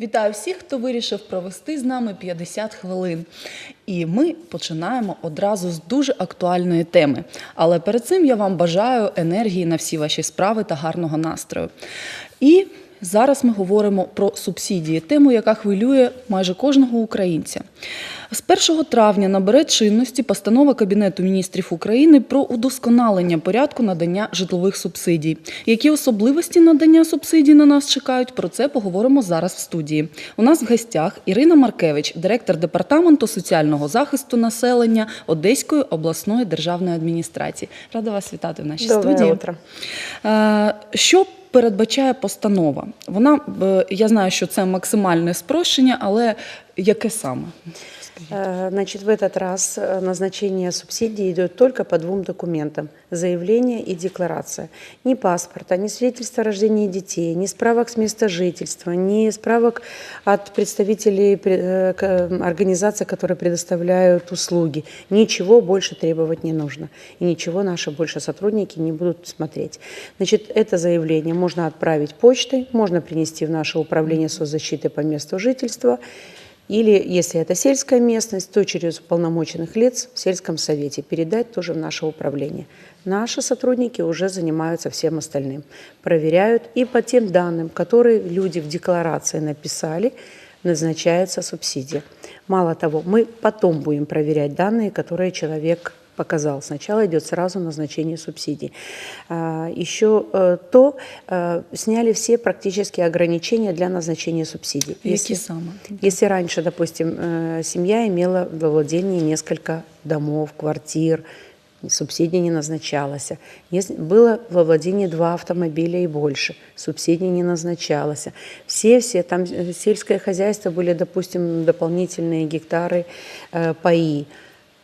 Вітаю всіх, хто вирішив провести з нами 50 хвилин. І ми починаємо одразу з дуже актуальної теми. Але перед цим я вам бажаю енергії на всі ваші справи та гарного настрою. І зараз ми говоримо про субсидії, тему, яка хвилює майже кожного українця. З 1 травня набере чинності постанова Кабінету міністрів України про удосконалення порядку надання житлових субсидій. Які особливості надання субсидій на нас чекають? Про це поговоримо зараз в студії. У нас в гостях Ірина Маркевич, директор департаменту соціального захисту населення Одеської обласної державної адміністрації. Рада вас вітати в нашій Доброе студії. утро. Е, Що передбачає постанова? Вона е, я знаю, що це максимальне спрощення, але яке саме? Э, Значит, в этот раз э, назначение субсидий идет только по двум документам – заявление и декларация. Ни паспорта, ни свидетельства о рождении детей, ни справок с места жительства, ни справок от представителей пре- э, организаций, которые предоставляют услуги. Ничего больше требовать не нужно. И ничего наши больше сотрудники не будут смотреть. Значит, это заявление можно отправить почтой, можно принести в наше управление соцзащиты по месту жительства – или, если это сельская местность, то через уполномоченных лиц в сельском совете передать тоже в наше управление. Наши сотрудники уже занимаются всем остальным. Проверяют и по тем данным, которые люди в декларации написали, назначается субсидия. Мало того, мы потом будем проверять данные, которые человек показал. Сначала идет сразу назначение субсидий. А, Еще э, то, э, сняли все практически ограничения для назначения субсидий. Саме? Если раньше, допустим, э, семья имела во владении несколько домов, квартир, субсидия не назначалась. Если было во владении два автомобиля и больше, субсидия не назначалась. Все-все, там сельское хозяйство были, допустим, дополнительные гектары э, паи.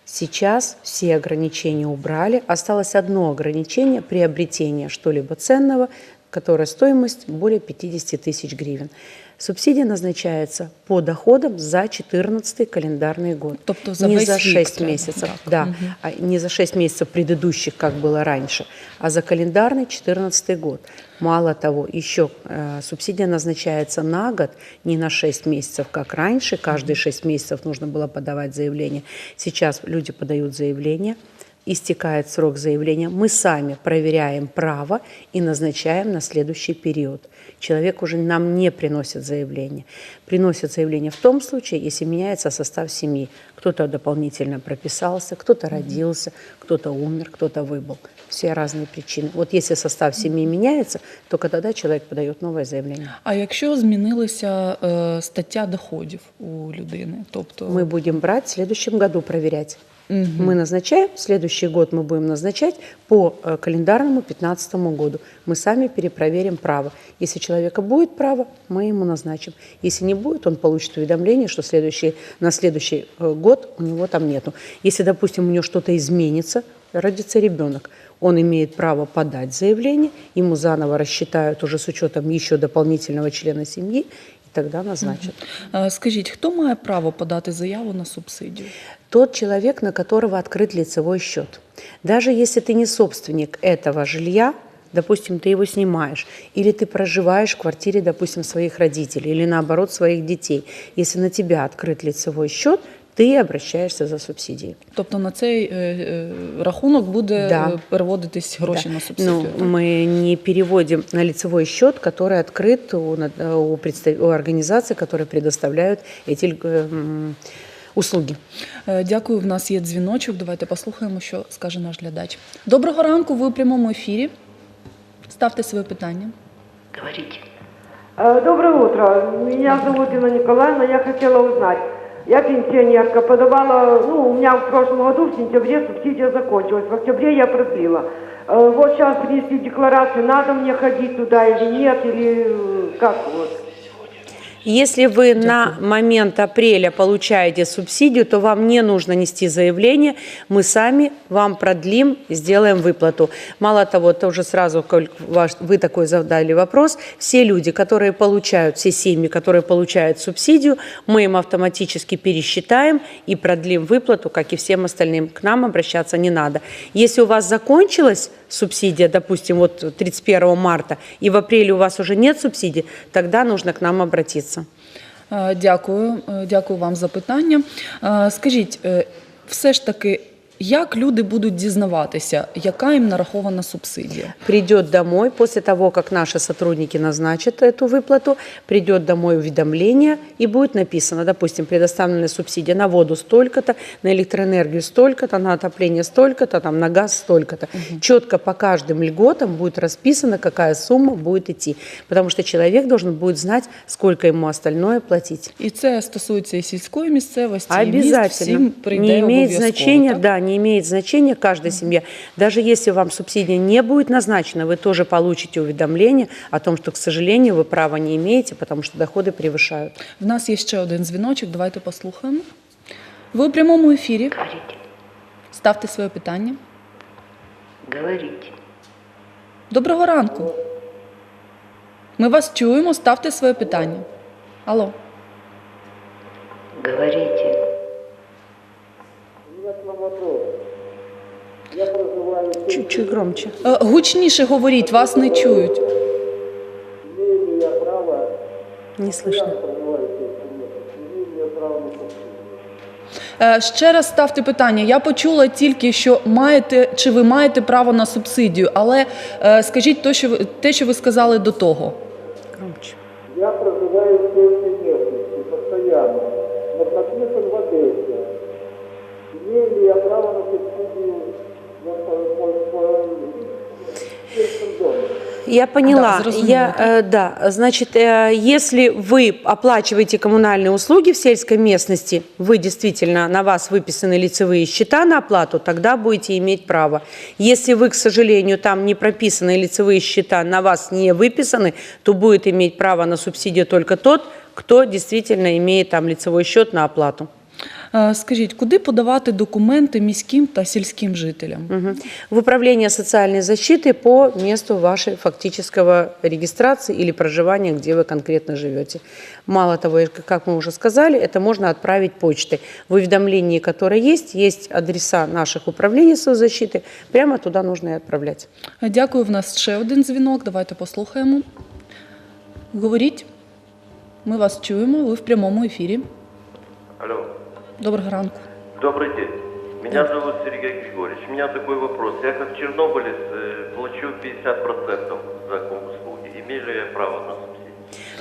Сейчас все ограничения убрали. Осталось одно ограничение – приобретение что-либо ценного, которое стоимость более 50 тысяч гривен. Субсидия назначается по доходам за 14 календарный год. Тобто за не весь за вік 6 треба, месяцев, так. да, Мгм. а не за 6 месяцев предыдущих, как было раньше, а за календарный 14 год. Мало того, еще э, субсидия назначается на год, не на 6 месяцев, как раньше. Каждые 6 месяцев нужно было подавать заявление. Сейчас люди подают заявление, истекает срок заявления. Мы сами проверяем право и назначаем на следующий период. Человек уже нам не приносит заявление. Приносит заявление в том случае, если меняется состав семьи. Кто-то дополнительно прописался, кто-то родился, кто-то умер, кто-то выбыл. Все разные причины. Вот если состав семьи меняется, только тогда человек подает новое заявление. А якщо змінилася е, стаття доходів у людини, тобто Мы будем брать в следующем году проверять. Мгм. Мы назначаем, следующий год мы будем назначать по э, календарному 2015 году. Мы сами перепроверим право. Если человека будет право, мы ему назначим. Если не будет, он получит уведомление, что следующий, на следующий э, год у него там нету. Если, допустим, у него что-то изменится, родится ребенок, он имеет право подать заявление, ему заново рассчитают уже с учетом еще дополнительного члена семьи, и тогда назначат. Е, скажіть, хто має право подати заяву на субсидію? тот человек, на которого открыт лицевой счет. Даже если ты не собственник этого жилья, допустим, ты его снимаешь, или ты проживаешь в квартире, допустим, своих родителей, или наоборот своих детей, если на тебя открыт лицевой счет, ты обращаешься за субсидией. Тобто на цей е, е, рахунок буде Да. е, переводитись гроші Да. на субсидію. Ну, так? мы не переводим на лицевой счет, который открыт у, над- у, представ- у организаций, которые предоставляют эти э, м, услуги. Е, Дякую. В нас є дзвіночок. Давайте послухаємо, що скаже наш глядач. Доброго ранку. Ви у прямому ефірі. Ставте своє питання. Говорите. Э, Доброе утро. Меня зовут Инна Николаевна. Я хотела узнать. я пенсионерка, подавала, ну, у меня в прошлом году в сентябре субсидия закончилась. В октябре я продлила. Э, Вот сейчас принесли декларацию, надо мне ходить туда или нет, или э, как вот. Если вы на момент апреля получаете субсидию, то вам не нужно нести заявление, мы сами вам продлим, сделаем выплату. Мало того, тоже сразу, вы такой задали вопрос, все люди, которые получают, все семьи, которые получают субсидию, мы им автоматически пересчитаем и продлим выплату, как и всем остальным. К нам обращаться не надо. Если у вас закончилась субсидия, допустим, вот 31 марта, и в апреле у вас уже нет субсидий, тогда нужно к нам обратиться. Е, Дякую, Е, дякую вам за питання. Е, Скажіть, все ж таки, як люди будуть дізнаватися, яка їм нарахована субсидія? Придет домой, после того, как наши сотрудники назначат эту выплату, придет домой уведомление и будет написано, допустим, предоставлена субсидия на воду столько-то, на электроэнергию столько-то, на отопление столько-то, там, на газ столько-то. Четко по каждым льготам будет расписано, какая сумма будет идти. Потому что человек должен будет знать, сколько ему остальное платить. І це стосується і сільської місцевості, і міст, Обязательно. всім прийде Не имеет обов'язково, значения, так? да, не имеет значения каждая семья. Даже если вам субсидия не будет назначена, вы тоже получите уведомление о том, что, к сожалению, вы права не имеете, потому что доходы превышают. В нас є ще один дзвіночок, давайте послухаємо. Ви у прямому ефірі. Говорите, Ставте своє питання. говорите. Доброго ранку. Ми вас чуємо, ставте своє питання. Алло. Говорите. Чуть-чуть громче. Е, Гучніше говоріть, вас не чують. Не слышно. Е, Ще раз ставте питання. Я почула тільки, що маєте чи ви маєте право на субсидію, але е, скажіть те, що ви сказали до того. Я поняла. Да, я, э, да, значит, э, если вы оплачиваете коммунальные услуги в сельской местности, вы действительно, на вас выписаны лицевые счета на оплату, тогда будете иметь право. Если вы, к сожалению, там не прописаны лицевые счета, на вас не выписаны, то будет иметь право на субсидию только тот, кто действительно имеет там лицевой счет на оплату. Е, Скажіть, куди подавати документи міським та сільським жителям? Мгм. В управление социальной защиты по месту вашей фактического регистрации или проживания, где вы конкретно живете. Мало того, и как мы уже сказали, это можно отправить почтой. В уведомлении, которое есть, есть адреса наших управлений соцзащиты, прямо туда нужно и отправлять. Е, Дякую. В нас ще один дзвінок. Давайте послухаємо. Говоріть. Ми вас чуємо. Ви в прямому ефірі. Алло, Доброго ранку. добрый день. Меня зовут Сергей Григорьевич. У меня такой вопрос. Я как чернобылец э, плачу 50% за услуги. Имею ли я право на?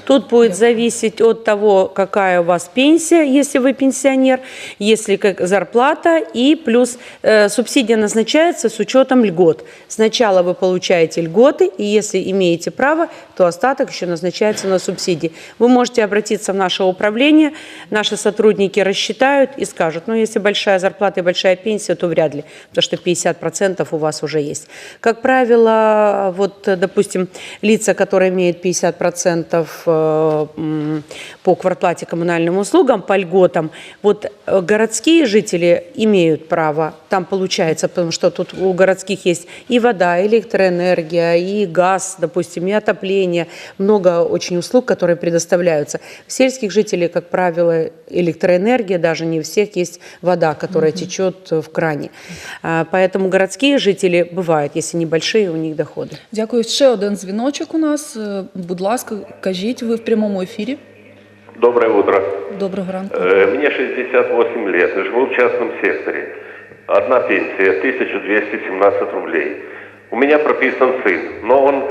Тут будет зависеть от того, какая у вас пенсия, если вы пенсионер, если как зарплата, и плюс э, субсидия назначается с учетом льгот. Сначала вы получаете льготы, и если имеете право, то остаток еще назначается на субсидии. Вы можете обратиться в наше управление, наши сотрудники рассчитают и скажут, ну если большая зарплата и большая пенсия, то вряд ли, потому что 50% у вас уже есть. Как правило, вот, допустим, лица, которые имеют 50% э, м, по квартплате коммунальным услугам, по льготам, вот э, городские жители имеют право, там получается, потому что тут у городских есть и вода, и электроэнергия, и газ, допустим, и отопление, много очень услуг, которые предоставляются. У сельских жителей, как правило, электроэнергия, даже не у всех есть вода, которая течет в кране. А, Поэтому городские жители бывают, если небольшие у них доходы. Дякую. Ще один дзвіночок у нас. Е, Будь ласка, кажіть, ви в прямому ефірі. Доброе утро. Доброго ранку. Э, Мне 68 лет, живу в частном секторе. Одна пенсия 1217 рублей. У меня прописан сын, но он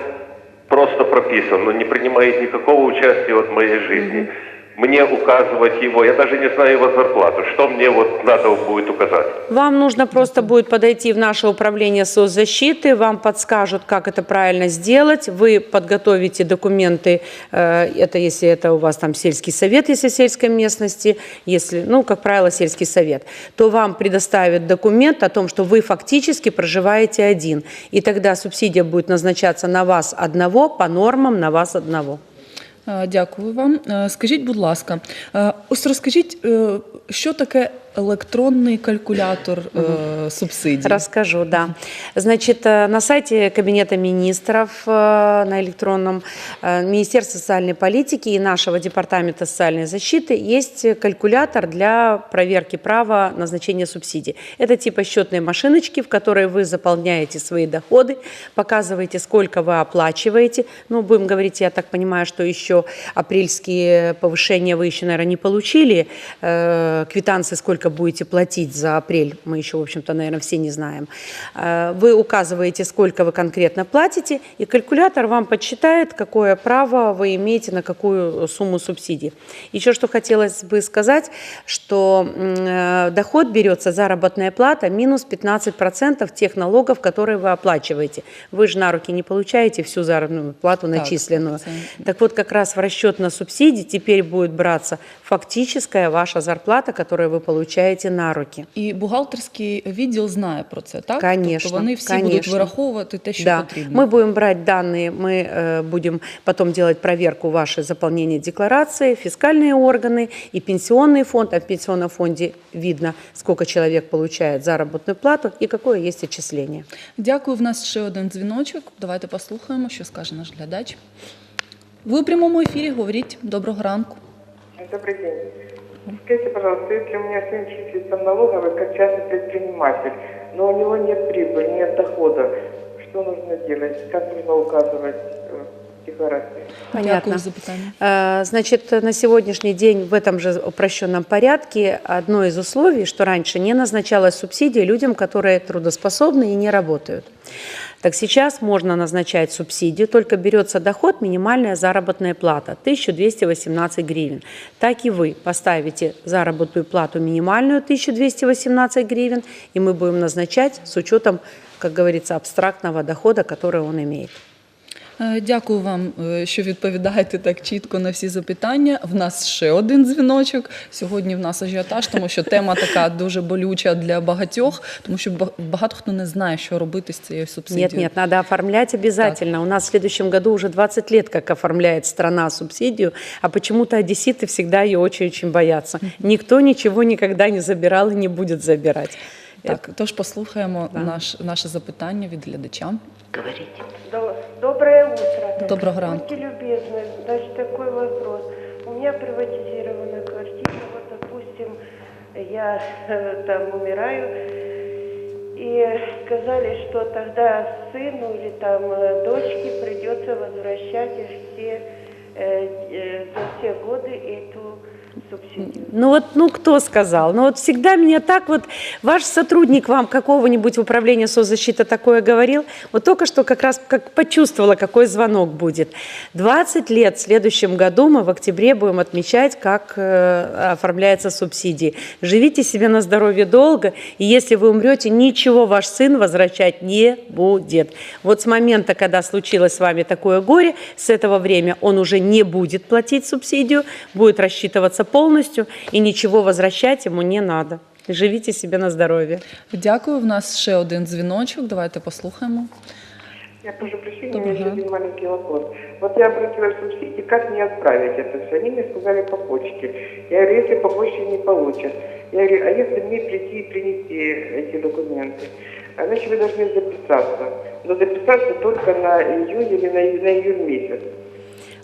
просто прописан, но не принимает никакого участия от моей жизни. Мне указывать его, я даже не знаю его зарплату. Что мне вот надо будет указать? Вам нужно просто будет подойти в наше управление соцзащиты, вам подскажут, как это правильно сделать. Вы подготовите документы, э, это если это у вас там сельский совет, если в сельской местности, если, ну, как правило, сельский совет, то вам предоставят документ о том, что вы фактически проживаете один. И тогда субсидия будет назначаться на вас одного, по нормам на вас одного. Дякую вам. Скажіть, будь ласка, ось розкажіть, що таке електронний калькулятор е, субсидій? Расскажу, да. Значит, э, на сайте Кабинета министров э, на электронном э, Министерства социальной политики и нашего Департамента социальной защиты есть калькулятор для проверки права назначения субсидий. Это типа счетной машиночки, в которой вы заполняете свои доходы, показываете, сколько вы оплачиваете. Ну, будем говорить, я так понимаю, что еще апрельские повышения вы еще, наверное, не получили. Э, Квитанции, сколько будете платить за апрель, мы еще, в общем-то, наверное, все не знаем. Э, Вы указываете, сколько вы конкретно платите, и калькулятор вам подсчитает, какое право вы имеете на какую сумму субсидий. Еще что хотелось бы сказать, что э, доход берется, заработная плата, минус 15% тех налогов, которые вы оплачиваете. Вы же на руки не получаете всю заработную плату Так, начисленную. це- Так вот, как раз в расчет на субсидии теперь будет браться фактическая ваша зарплата, которую вы получаете на руки. І бухгалтерський відділ знає про це, так? Конечно, Тобто вони всі будуть конечно. вираховувати те, що да, потрібно. мы будем брать данные, мы э, будем потом делать проверку ваше заполнение декларации, фискальные органы и пенсионный фонд. А в пенсионном фонде видно, сколько человек получает заработную плату и какое есть отчисление. Дякую. В нас ще один дзвіночок. Давайте послухаємо, що скаже наш глядач. Ви у прямому ефірі говоріть. Доброго ранку. Добрый день. Скажите, пожалуйста, если у меня сын числится в налоговой как частный предприниматель, но у него нет прибыли, нет дохода, что нужно делать? Как нужно указывать питання. Э, Значит, на сегодняшний день в этом же упрощенном порядке одно из условий, что раньше не назначалась субсидия людям, которые трудоспособны и не работают. Так сейчас можно назначать субсидию, только берется доход, минимальная заработная плата 1218 гривен. Так и вы поставите заработную плату минимальную 1218 гривен, и мы будем назначать с учетом, как говорится, абстрактного дохода, который он имеет. Е, Дякую вам, е, що відповідаєте так чітко на всі запитання. В нас ще один дзвіночок. Сьогодні в нас ажіотаж, тому що тема така дуже болюча для багатьох, тому що ба- багато хто не знає, що робити з цією субсидією. Нет, нет, надо оформлять обязательно. У нас в следующем году уже 20 лет, как оформляет страна субсидию, а почему-то одесситы всегда ее очень-очень боятся. Никто ничего никогда не забирал и не будет забирать. Так, тож послухаємо Да. наш, наше запитання від глядача. Говорите. До- Доброе утро. Доброго ранку. Будьте любезны, значит, такой вопрос. У меня приватизирована квартира, вот, допустим, я э, там умираю, и сказали, что тогда сыну или там э, дочке придется возвращать все, э, э, за все годы эту Ну вот, ну кто сказал? Ну вот всегда меня так вот, ваш сотрудник вам какого-нибудь управления соцзащиты такое говорил, вот только что как раз как почувствовала, какой звонок будет. 20 лет в следующем году мы в октябре будем отмечать, как э, оформляются субсидии. Живите себе на здоровье долго, и если вы умрете, ничего ваш сын возвращать не будет. Вот с момента, когда случилось с вами такое горе, с этого время он уже не будет платить субсидию, будет рассчитываться полностью, и ничего возвращать ему не надо. Живите себе на здоровье. Дякую. В нас ще один дзвіночок. Давайте послухаємо. Я прошу прощения, у меня еще один маленький вопрос. Вот я обратилась в субсидии, как мне отправить это все? Они мне сказали по почте. Я говорю, если по почте не получат. Я говорю, а если мне прийти и принести эти документы? Значит, вы должны записаться. Но записаться только на июнь или на, на июль месяц.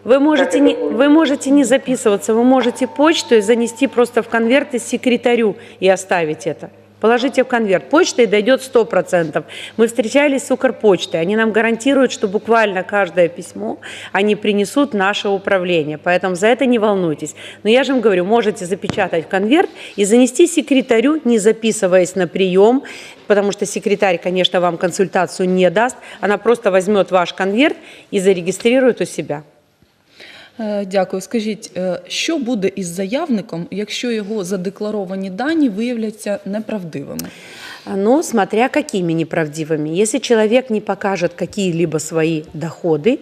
Вы можете, не, вы можете не записываться, вы можете почту и занести просто в конверт и секретарю и оставить это. Положите в конверт. Почта и дойдет 100%. Мы встречались с Укрпочтой. Они нам гарантируют, что буквально каждое письмо они принесут наше управление. Поэтому за это не волнуйтесь. Но я же вам говорю, можете запечатать в конверт и занести секретарю, не записываясь на прием, потому что секретарь, конечно, вам консультацию не даст. Она просто возьмет ваш конверт и зарегистрирует у себя. Е, Дякую. Скажіть, е, що буде із заявником, якщо його задекларовані дані виявляться неправдивими? Но смотря какими неправдивыми. Если человек не покажет какие-либо свои доходы,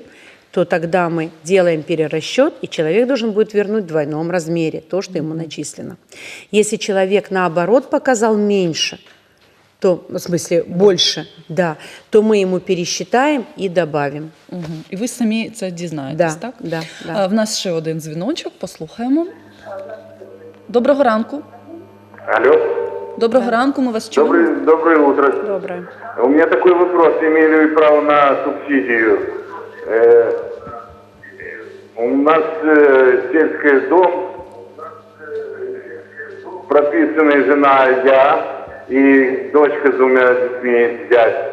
то тогда мы делаем перерасчет, и человек должен будет вернуть в двойном размере то, что ему начислено. Если человек, наоборот, показал меньше, то, в смысле, больше, да, то мы ему пересчитаем и добавим. Угу. І ви самі це дізнаєтесь, Да, так? да, да. Е, В нас ще один дзвіночок. Послухаємо. Доброго ранку. Алло, Доброго ранку, ми вас чуємо. Доброе, доброе утро. Доброе. У меня такой вопрос. Имели ли право на субсидию? Э, у нас э, сельский дом, прописанная жена я и дочка с двумя детьми, дядь.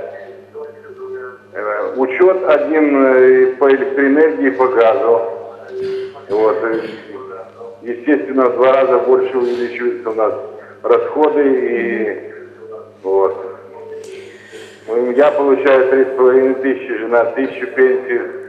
Э, учет один э, по электроэнергии, по газу. Вот. э, Естественно, в два раза больше увеличиваются у нас расходы и вот. Ну, Я получаю три с половиной тысячи, жена тысячу пенсии.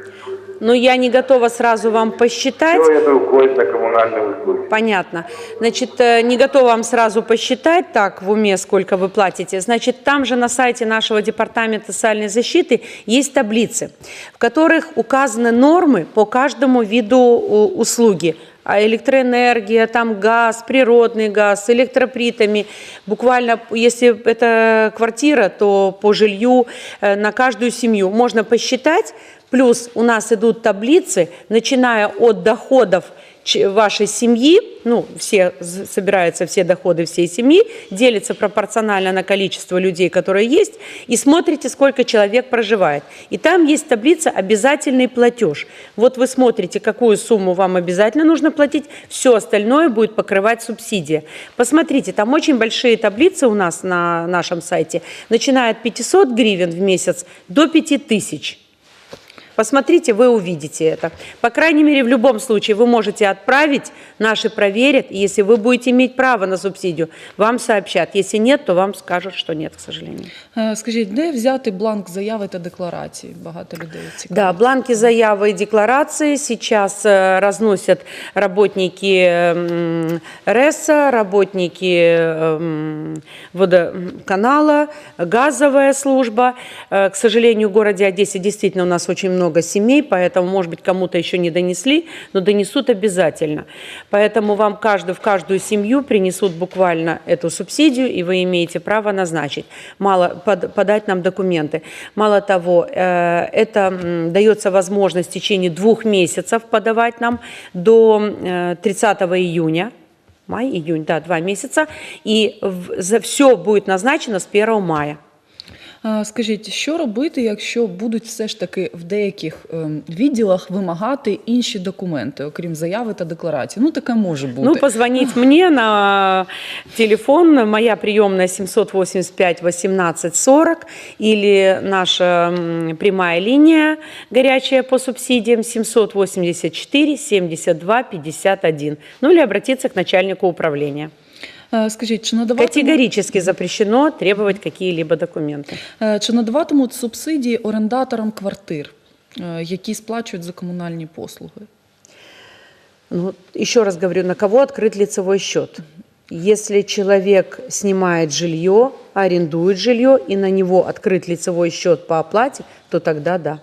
Но я не готова сразу вам посчитать. Все это уходит на коммунальные услуги. Понятно. Значит, э, не готова вам сразу посчитать так в уме, сколько вы платите. Значит, там же на сайте нашего департамента социальной защиты есть таблицы, в которых указаны нормы по каждому виду услуги. А электроэнергия, там газ, природный газ, электропритами. Буквально, если это квартира, то по жилью э, на каждую семью можно посчитать. Плюс у нас идут таблицы, начиная от доходов вашей семьи, ну, все собираются все доходы всей семьи, делятся пропорционально на количество людей, которые есть, и смотрите, сколько человек проживает. И там есть таблица «Обязательный платеж». Вот вы смотрите, какую сумму вам обязательно нужно платить, все остальное будет покрывать субсидия. Посмотрите, там очень большие таблицы у нас на нашем сайте, начиная от 500 гривен в месяц до 5000. Посмотрите, вы увидите это. По крайней мере, в любом случае вы можете отправить, наши проверят, и если вы будете иметь право на субсидию, вам сообщат. Если нет, то вам скажут, что нет, к сожалению. Е, Скажіть, де взяти бланк заяви та декларації? Багато людей цікаво. Да, бланки заявы и декларации сейчас э, разносят работники м, РЭСа, работники м, водоканала, газовая служба. Э, К сожалению, в городе Одессе действительно у нас очень много семей, поэтому, может быть, кому-то еще не донесли, но донесут обязательно. Поэтому вам каждый, в каждую семью принесут буквально эту субсидию, и вы имеете право назначить, мало, под- подать нам документы. Мало того, э, это дается возможность в течение двух месяцев подавать нам до э, 30 июня. Май, июнь, да, два месяца. И за все будет назначено с 1 мая. Е, Скажіть, що робити, якщо будуть все ж таки в деяких ем, відділах вимагати інші документи, окрім заяви та декларації? Ну таке може бути. Ну, позвонить мне на телефон, моя приемная 785 18 40 или наша прямая линия горячая по субсидиям 784 72 51. Ну или обратиться к начальнику управления. Е, Скажіть, чи надаватимуть, Категорически запрещено требовать какие-либо документы. е, чи надаватимуть субсидії орендаторам квартир, е, які сплачують за комунальні послуги? Ну, еще раз говорю, на кого открыт лицевой счет? Если человек снимает жилье, арендует жилье, и на него открыт лицевой счет по оплате, то тогда да.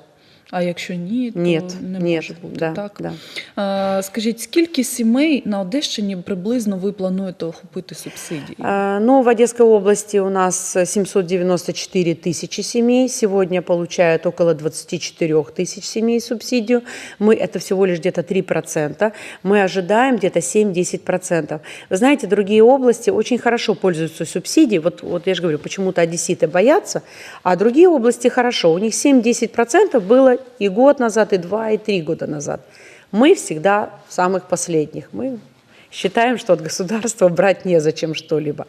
А якщо ні, то Ні, не ні, може бути да, так. да. Е, Скажіть, скільки сімей на Одещині приблизно ви плануєте охопити субсидії? А, Ну, в Одесской области у нас 794 тысячи семей. Сегодня получают около 24 тысяч семей субсидию. Мы, это всего лишь где-то 3%. Мы ожидаем где-то 7-10%. Вы знаете, другие области очень хорошо пользуются субсидией. Вот, вот я же говорю, почему-то одесситы боятся, а другие области хорошо. У них 7-10% было и год назад, и два, и три года назад. Мы всегда в самых последних. Мы считаем, что от государства брать незачем что-либо.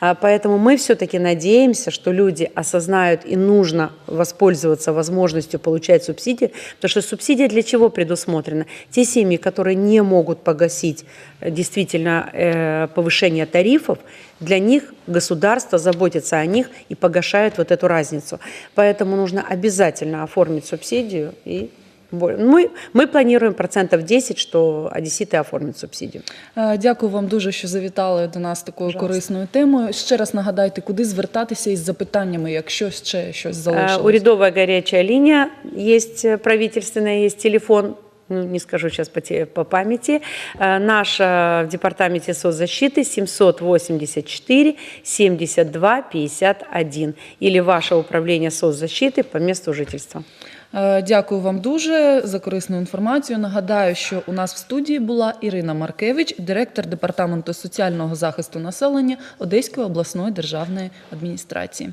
А, Поэтому мы все-таки надеемся, что люди осознают и нужно воспользоваться возможностью получать субсидии, потому что субсидия для чего предусмотрена? Те семьи, которые не могут погасить э, действительно э, повышение тарифов, для них государство заботится о них и погашает вот эту разницу. Поэтому нужно обязательно оформить субсидию и бо- мы, мы планируем процентов 10, что одесситы оформят субсидию. Е, Дякую вам дуже, що завітали до нас такою Пожалуйста. корисною темою. Ще раз нагадайте, куди звертатися із запитаннями, якщо ще щось залишилось. Урядовая горячая линия есть, э, правительственная есть телефон, ну, не скажу сейчас по, те- по памяти. Наш в департаменте соцзащиты 784 72 51 или ваше управление соцзащиты по месту жительства. Е, Дякую вам дуже за корисну інформацію. Нагадаю, що у нас в студії була Ірина Маркевич, директор департаменту соціального захисту населення Одеської обласної державної адміністрації.